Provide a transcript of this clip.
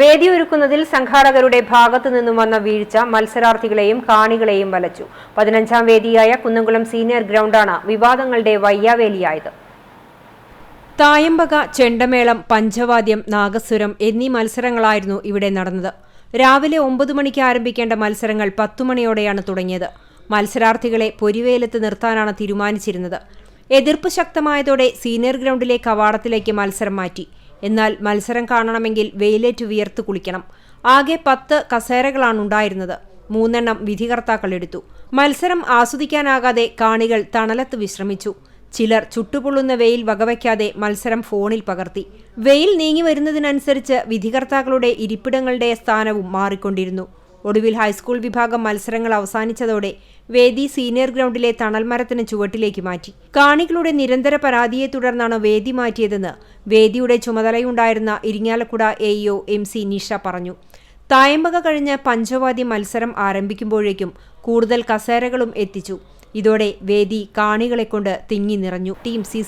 വേദിയൊരുക്കുന്നതിൽ സംഘാടകരുടെ ഭാഗത്തു നിന്നും വന്ന വീഴ്ച മത്സരാർത്ഥികളെയും കാണികളെയും വലച്ചു. പതിനഞ്ചാം വേദിയായ കുന്നംകുളം സീനിയർ ഗ്രൗണ്ടാണ് വിവാദങ്ങളുടെ വയ്യാവേലിയായത്. തായമ്പക ചെണ്ടമേളം പഞ്ചവാദ്യം നാഗസ്വരം എന്നീ മത്സരങ്ങളായിരുന്നു ഇവിടെ നടന്നത്. രാവിലെ ഒമ്പത് മണിക്ക് ആരംഭിക്കേണ്ട മത്സരങ്ങൾ പത്തുമണിയോടെയാണ് തുടങ്ങിയത്. മത്സരാർത്ഥികളെ പൊരിവേലത്ത് നിർത്താനാണ് തീരുമാനിച്ചിരുന്നത്. എതിർപ്പ് ശക്തമായതോടെ സീനിയർ ഗ്രൗണ്ടിലെ കവാടത്തിലേക്ക് മത്സരം മാറ്റി. എന്നാൽ മത്സരം കാണണമെങ്കിൽ വെയിലേറ്റ് വിയർത്ത് കുളിക്കണം. ആകെ പത്ത് കസേരകളാണ് ഉണ്ടായിരുന്നത് മൂന്നെണ്ണം വിധികർത്താക്കൾ എടുത്തു. മത്സരം ആസ്വദിക്കാനാകാതെ കാണികൾ തണലത്ത് വിശ്രമിച്ചു. ചിലർ ചുട്ടുപൊള്ളുന്ന വെയിൽ വകവയ്ക്കാതെ മത്സരം ഫോണിൽ പകർത്തി. വെയിൽ നീങ്ങി വരുന്നതിനനുസരിച്ച് വിധികർത്താക്കളുടെ ഇരിപ്പിടങ്ങളുടെ സ്ഥാനവും മാറിക്കൊണ്ടിരുന്നു. ഒടുവിൽ ഹൈസ്കൂൾ വിഭാഗം മത്സരങ്ങൾ അവസാനിച്ചതോടെ വേദി സീനിയർ ഗ്രൗണ്ടിലെ തണൽമരത്തിന് ചുവട്ടിലേക്ക് മാറ്റി. കാണികളുടെ നിരന്തര പരാതിയെ തുടർന്നാണ് വേദി മാറ്റിയതെന്ന് വേദിയുടെ ചുമതലയുണ്ടായിരുന്ന Irinjalakuda A AEO M C Nisha പറഞ്ഞു. തായമ്പക കഴിഞ്ഞ് പഞ്ചവാദി മത്സരം ആരംഭിക്കുമ്പോഴേക്കും കൂടുതൽ കസേരകളും എത്തിച്ചു. ഇതോടെ വേദി കാണികളെക്കൊണ്ട് തിങ്ങി നിറഞ്ഞു. Team C